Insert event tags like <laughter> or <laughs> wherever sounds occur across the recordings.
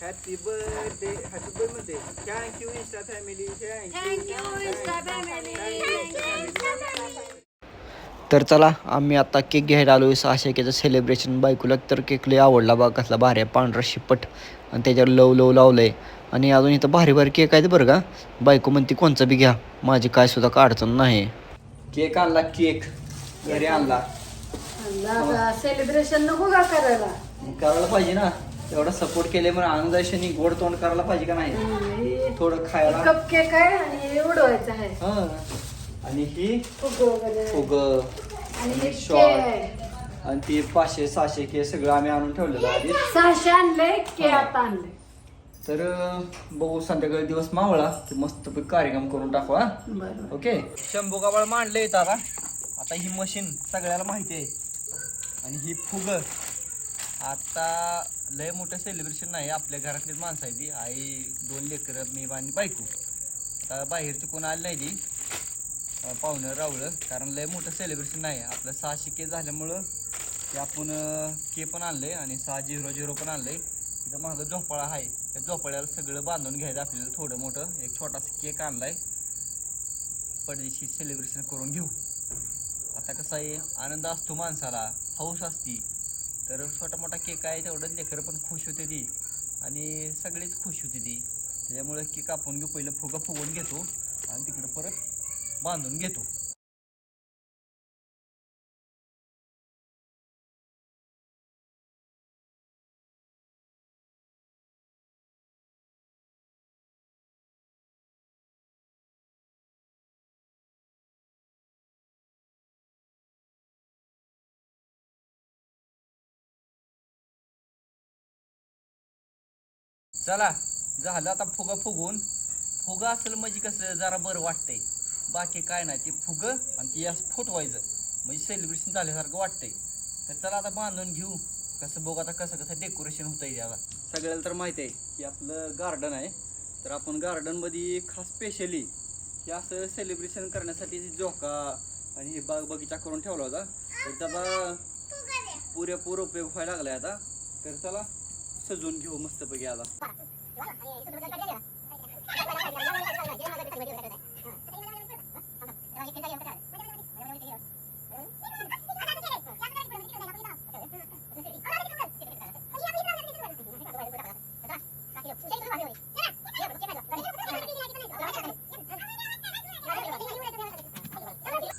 Happy birthday, happy birthday. Thank you, Insta family. Thank, you, Insta family. Thank you, Insta family. तर चला आम्ही आता cake घ्यायला आलो सहाशे केचं सेलिब्रेशन बायकोला तर केक लय आवडला बा कसला भारी आहे पांढरा शिपट. आणि त्याच्यावर लव लव लावलं आहे आणि अजून इथं भारी भारी केक आहेत बरं का. बायको म्हणते कोणचा बी घ्या. माझी काय सुद्धा का अडचण नाही. केक आणला केक. घरी आणला. सेलिब्रेशन नको का करायला? करायला पाहिजे ना. एवढा सपोर्ट केले म्हणून आनंदाशी गोड तोंड करायला पाहिजे का नाही? थोडं खायला. कप केक आहे आणि उडवायचं आहे. आणि ही फुग आणि आहे आणि ती पाचशे सहाशे के सगळं आम्ही आणून ठेवलेलं आधी. सहाशे आणले के आता आणले. तर बघू संध्याकाळी दिवस मावळा की मस्त कार्यक्रम करून टाकू हा. ओके? शंभू गाबाळ मांडले येत आता. आता ही मशीन सगळ्याला माहिती आहे. आणि ही फुग. आता लय मोठं सेलिब्रेशन नाही आपल्या घरातलीच माणसं आहे ती. आई दोन लेकरं मी आणि बायको. आता बाहेरची कोण आली नाही ती. पाहुणं रावलं कारण लय मोठं सेलिब्रेशन नाही. आपलं सहाशे के झाल्यामुळं ते आपण के पण आणलंय आणि सहा झिरो झिरो पण आणलंय. तिथं मागं झोपाळा आहे. त्या झोपाळ्याला सगळं बांधून घ्यायचं आपल्याला थोडं मोठं. एक छोटासा केक आणलाय. पडदेशी सेलिब्रेशन करून घेऊ. आता कसं आहे आनंद असतो माणसाला. हौस असती. तर छोटा मोठा केक आहे तेवढंच लेकरं पण खुश होते ती. आणि सगळीच खुश होती ती. त्याच्यामुळे केक आपण घेऊ. पहिलं फुगा फुगवून घेतो. आणि तिकडं परत बांधून घेतो. चला झालं आता फुगा फुगून. फुगा असेल म्हणजे कसं जरा बरं वाटतंय. बाकी काय नाही ते फुग आणि ते असं फुटवायचं. म्हणजे सेलिब्रेशन झाल्यासारखं वाटतंय. तर चला आता बांधून घेऊ. कसं बघू आता कसं कसं डेकोरेशन होतंय त्याला सगळ्याला तर माहिती आहे की आपलं गार्डन आहे. तर आपण गार्डनमध्ये खास स्पेशली हे असं सेलिब्रेशन करण्यासाठी झोका आणि हे बाग बगीचा करून ठेवला होता. तर त्याचा पुरेपूर उपयोग व्हायला लागलाय आता. तर चला सजवून घेऊ मस्तपैकी आता.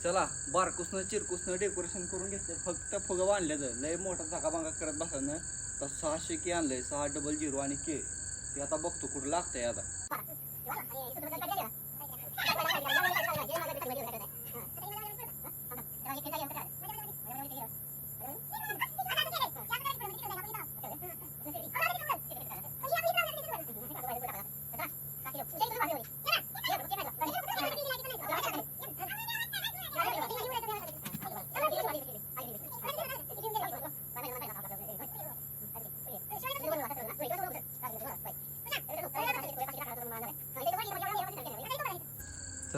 चला बारकुसनं चिरकुसनं डेकोरेशन करून घेतलं फक्त फुगं बांधल्याचं. लय मोठा झाकाभांगा करत बसानं तर सहाशे के आणलंय. सहा डबल झिरो आणि के ते आता बघतो कुठं लागतंय आता.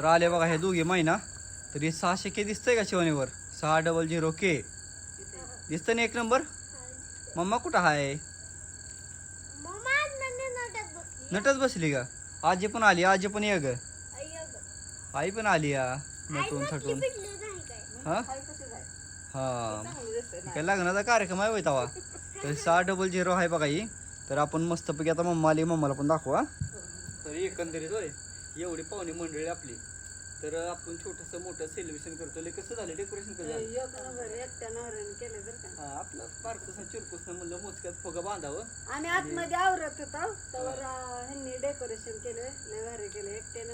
तर आले बघा हे दोघे महिना तरी सहाशे के दिसतंय का शिवानीवर सहा डबल झिरो के दिसतं ना एक नंबर मम्मा कुठं आहे नटच बसली. का? आजी पण आली आजी पण ये ग. आई पण आली या. नटून थटून. हा? हा. काय लग्नाचा कार्यक्रम आहे तवा. तर सहा डबल झिरो आहे बघा ही. तर आपण मस्तपैकी आता मम्मा आली मम्माला पण दाखवा तर एकंदरीत होय एवढी पाहुणे मंडळी आपली. तर आपण छोटस मोठं सेलिब्रेशन करतो. लय कसं झालं डेकोरेशन कसं झालं? एक नंबर एकट्या नवऱ्याने केले का? हा, आपलं बारकसं चिरकुसनं म्हणलं मोजक्यात फुगं बांधावं. आम्ही आतमध्ये आवरत होतो तर ह्यांनी डेकोरेशन केलं लय भारी केलं. एकट्यानं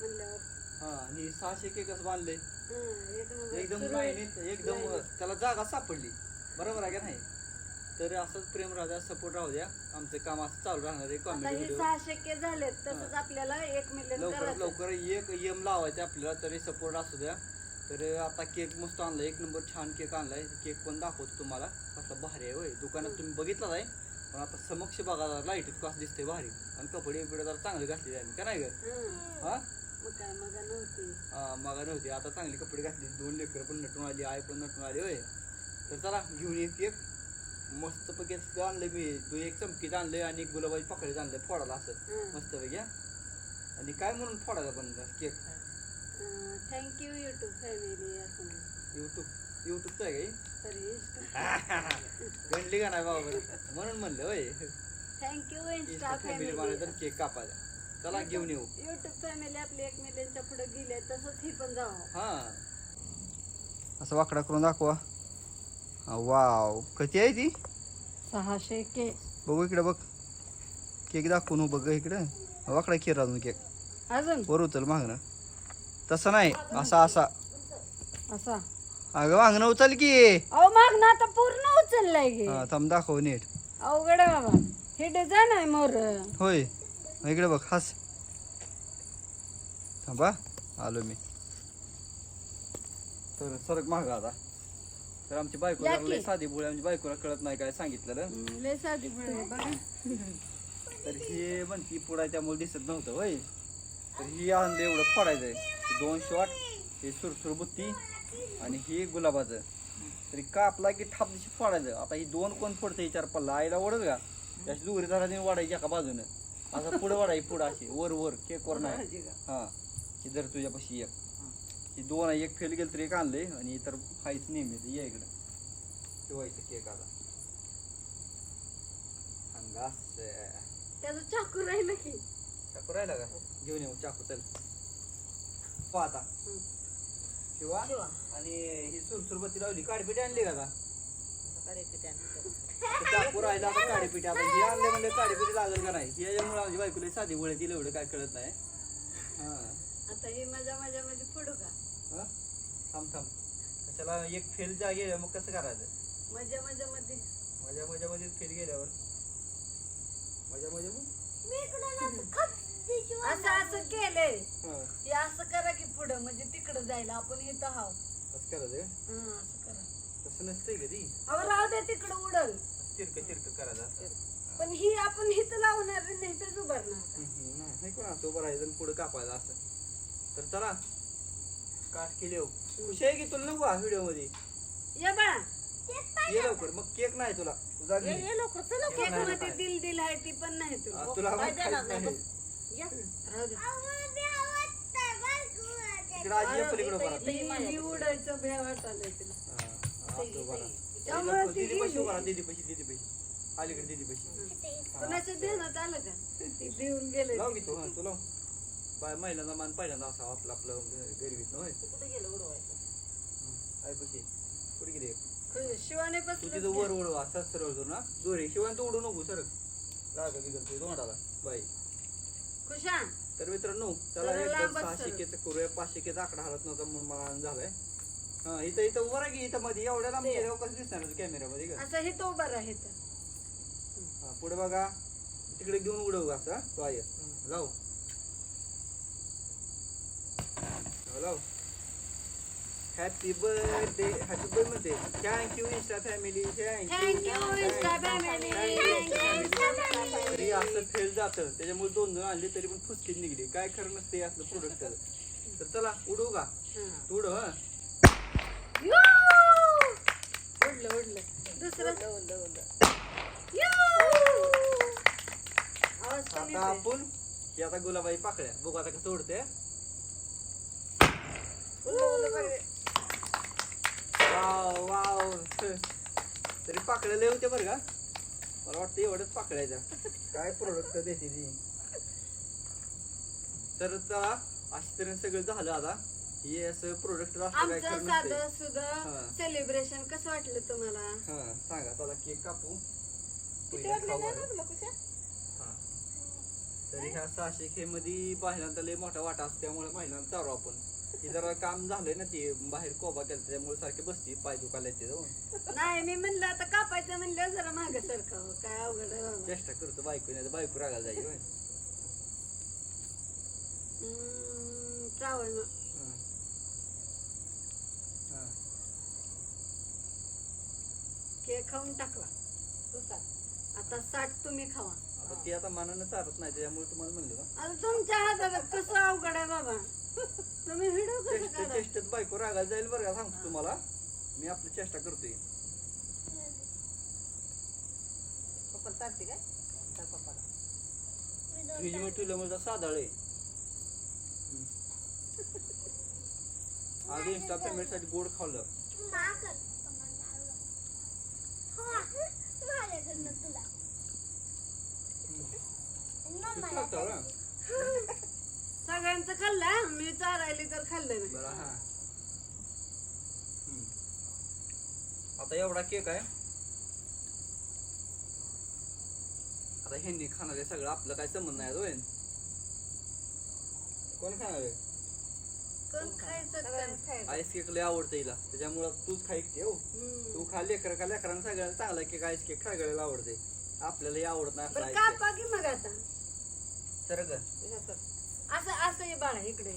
म्हणल्यावर. हा आणि सहाशे केकच बांधले. हं, एक नंबर एकदम लाईनीत एकदम त्याला जागा सापडली. बरोबर आहे का नाही? तर असंच प्रेम राहू द्या सपोर्ट राहू द्या. आमचं काम असं चालू राहणार आहे आता कॉमेडी हे के झालेत तसंच आपल्याला एक मिलियन लवकरात करायचं लवकर एक यम लावायचं आपल्याला तरी सपोर्ट असू द्या. तर आता केक मस्त आणलाय एक नंबर छान केक आणलाय. केक पण दाखवतो तुम्हाला. कसला भारी आहे होय. दुकानात तुम्ही बघितलाच आहे. पण आता समक्ष बघा लाईटीत कसं दिसतंय भारी. आणि कपडे बिपडे जरा चांगले घातले आम्ही का नाही ग? हं. हा? मग काय मग नव्हती. मगा नव्हती. आता चांगले कपडे घातले. दोन लेकरं पण नटून आली आई पण नटून आली होय. तर चला घेऊन ये केक मस्त पैकी आणलंय मी. तू एक चमकीत आणलंय आणि एक गुलाबाची पकडीत आणलंय फोडायला असं. मस्त पैकी. आणि काय म्हणून फोडायला पण cake? Thank you YouTube family असं. युट्यूब युट्यूबचं आहे सॉरी काही <laughs> गणली का नाही बाबा? म्हणून म्हणलं होय. थँक्यू इंस्टा फॅमिली मला केक कापायचा चला घेऊन येऊ. युट्यूब फॅमिली आपली एक मिलियनच्या पुढे गेली तसंच ही पण जावं. हा. असं वाकडा करून दाखवा. वाव. कधी आहे ती? सहाशे के बघू इकडे बघ. केक दाखवून बघ इकडे. वाकडा केर अजून केक. अजून? वर उचल मागणं तसं नाही. असा असा. असा. अगं मागणं उचल की. अहो आता पूर्ण उचललाय हा थांब दाखव नीट. अवघड आहे बाबा. हे डिझाईन आहे मोर. होय. मग इकडे बघ हास. थांबा. आलो मी. तर सरक माग आता. तर आमची बायको या. साधी बुळे आमची बायकोला कळत नाही काय सांगितलेलं. लय साधी फळ आहे बघा. तर हे म्हणती पुढे त्यामुळे दिसत नव्हतं होय. तर ही आणलं एवढं फोडायचंय हे दोन शॉट हे सुरसुर बुत्ती आणि हे गुलाबाचं. तरी कापला की ठाप दिशी फोडायचं आता ही दोन कोण फोडतं ही चार पल्ला आईला ओढत का? त्याची दुरी धराने वाढायची एका बाजूनं. असं पुढे वाढायची पुढं अशी. वर वर. केक वर नाही. हा. ही जर तुझ्यापाशी एक. ही दोन आहे एक फेल गेलं तर एक आणलंय आणि इतर हायच नेहमीच ये इकडं. ठेवायचं केक आता. अंगास त्याचं चाकू राहिलं की. चाकू राहिला का? घेऊन येऊ चाकू चल. पाहता हं. शिवा शिवा. आणि ही सुरसुरबत्ती लावली. काडीपिटी आणली का आता? ते चाकू राहिला आता काडीपिटी आपण हे आणले म्हणजे काडीपिटी लागेल का नाही? याच्यामुळे आमची बायकोला साधी गोळ्या दिली एवढं काय कळत नाही. हा. आता हे माझ्या माझ्या मध्ये फोडू का? हा? थांब थांब. कशाला एक फेल जा गेलं मग कसं करायचं? माझ्या माझ्या मध्ये माझ्या माझ्या मध्ये फेल गेल्यावर. माझ्या माझ्या मग? असं असं केलंय. हा. हे असं करा की पुढं म्हणजे तिकडं जायला. आपण इथं हाव कसं करायचं हं, असं करा. तसं नसतंय कधी अहो राहू दे तिकडं उडल. तिरकं तिरकं करायचं असं. पण ही आपण इथं लावणार नाही इथंच उभारणार. नाही कोण असं उभं राहायचं आणि पुढे कापायचं असं. तर चला. काट केले हो. खुशी आहे की तुला नको व्हिडिओमध्ये ये बाळा. ये लवकर मग केक नाही तुला. तुझा घे. केकमध्ये दिल दिल आहे ती पण नाही तुला. तुला मग खायचं नाही. राहू दे. इकडं आजी पलीकडं. ही- ही तिला. हा, हा, असं. त्यामुळे ती दीदी पैसे दीदी पैसे दीदी पैसे अलीकडे दीदी पैसे कोणाच्या देण्यात आलं का? <laughs> ती देऊन गेले. लाव की तू हा तू लाव बाय महिलांचा मान पहिल्यांदा असा आपलं आपलं गरीबीत होय? काय पैसे कुठे गेले? शिवाने तू बसलं तिथं वर उडव असाच सरळ होतो ना दोरे शिवाय तू उडू नको सर राग बिगल तोंडाला बाई खुशा. तर मित्रांनो चला जरा एकदा लांबच सहाशे सरक. केचं करूया. पाचशे केचा आकडा हलत नव्हता म्हणून मला झालाय. हा इथं इथं उभं राहा की इथं मध्ये? एवढ्या लांब गेल्यावर कसं दिसणार कॅमेऱ्यामध्ये का? असं हे तो बरं आहे तर हा, पुढे बघा. तिकडे घेऊन उडव असं तो आहे लाव हा, लाव हॅपी बर्थडे हॅपी बर्थडे म्हणते thank you Insta family thank you Insta family तरी असं फेल जातं. त्याच्यामुळे दोन दोन आणले तरी पण फुसकीच निघली. काय खरं नसते असलं प्रोडक्ट तर. चला उडवू का? हा. उडलं उडलं. दुसरं? आवाज कमी आता आपण ही आता गुलाबाई पाकळ्या. बघू आता कसं उडते वाव वाव. तरी पाकळ्या लय होते बरं का? मला वाटतं एवढंच पाकळ्याच्या काय प्रोडक्ट देते ती? तर चला अशी तऱ्हे सगळं झालं आता. हे असं प्रोडक्ट असतं काय आमचं खरं साधं नसते सुद्धा हा. सेलिब्रेशन कसं वाटलं तुम्हाला? हा सांगा चला केक कापू. पहिले खाऊ घालू. हा. तरी ह्या सहाशे खे मध्ये पहिल्यांदा लय मोठा वाटा असतो त्यामुळे पहिल्यांदा चालू आपण. जरा काम झालंय ना ते बाहेर कोबा केला त्यामुळे सारखे बसते पाय दुखायला येते जाऊन नाही मी म्हणलं आता कापायचं म्हणलं जरा माग सरकावं काय अवघड आहे बाबा. चेष्टा करतो बायको नाही बायको रागायला जाईल होय. हम्म, चावल मग हा. हा. केक खाऊन टाकला आता साठ तुम्ही खावा आता ती आता मनानं चालत नाही त्याच्यामुळे तुम्हाला म्हणलं ना आता तुमच्या हातात कसं अवघड आहे बाबा तुम्ही व्हिडिओ कसं चेष्ट काढा बायको रागायला जाईल बरं का? सांगतो तुम्हाला. मी आपली चेष्टा करतोय. पप्पा चालते काय? चाल पप्पाला. फ्रीजमध्ये ठेवल्यामुळे साधाळ आहे. आज इंस्टा पेमेंटसाठी गोड खाल्लं. किती लागतं बरं? सगळ्यांचं खाल्लं? मी चारायली तर खाल्लं नाही. बरं हा. आता एवढा केक आहे. आता ह्यांनी खाणार आहे सगळं आपलं काय संबंध नाही होय. कोण खाणार आहे? कोण खायचं आईस केक लय आवडतं हिला. त्याच्यामुळं तूच खाई के हो. तू खा लेकर का लेकरांना सगळ्यांना चांगला केक आईस केक सगळ्याला आवडते आपल्यालाही आवडत नाही का मग आता? तर ग. असं असं ये बाळा इकडे.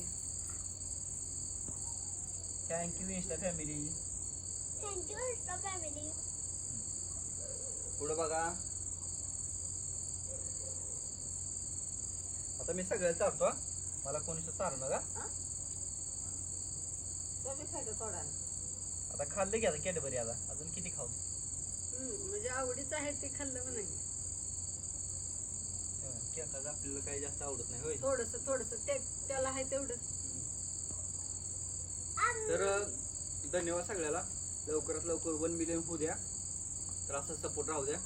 थँक्यू इंस्टा फॅमिली पुढं बघा. आता मी सगळं चालतो हा. मला कोणी चालू नका खायचं थोडा. आता खाल्लं की आता कॅडबरी आता. अजून किती खाऊ? म्हणजे आवडीचं आहे ते खाल्लं म्हणा केकाचं आपल्याला काही जास्त आवडत नाही होय. थोडस थोडस. ते त्याला आहे तेवढं तर धन्यवाद सगळ्याला. लवकरात लवकर वन मिलियन होऊ द्या. तर असं सपोर्ट राहू द्या.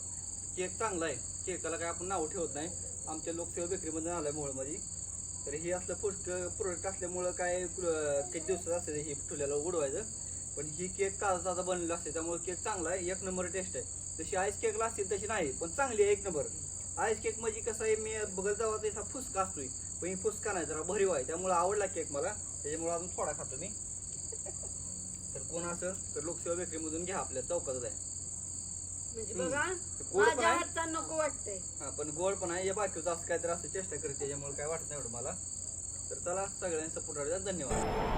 केक चांगला आहे. केकाला काय आपण नाव ठेवत नाही. आमच्या लोकसेवा बेकरीमध्ये आहे मोळमध्ये तर हे असलं पोस्ट प्रोडक्ट असल्यामुळं काय अं, किती दिवसात असते हे ठुल्याला उडवायचं पण ही केक ताजा ताजा बनलेला असते त्यामुळे केक चांगला आहे. एक नंबर टेस्ट आहे. तशी आईस केकला असतील तशी नाही पण चांगली आहे एक नंबर आईस केक म्हणजे कसं आहे मी बघत जावा त्याचा फुसका असतोय. पण ही फुसका नाही जरा भरीव आहे. त्यामुळे आवडला केक मला. त्याच्यामुळे अजून थोडा खातो मी. कोण असं तर लोकसेवा बेकरीमधून घ्या आपल्या चौकातच आहे. म्हणजे हम्म. बघा गोड पण माझ्या आहे. हातचा नको वाटतंय. हा पण गोड पण आहे. या बाकीचं असं काहीतरी असं चेष्टा करते त्याच्यामुळे काय वाटत नाही एवढं मला. तर चला सगळ्यांनी सपोर्ट धन्यवाद.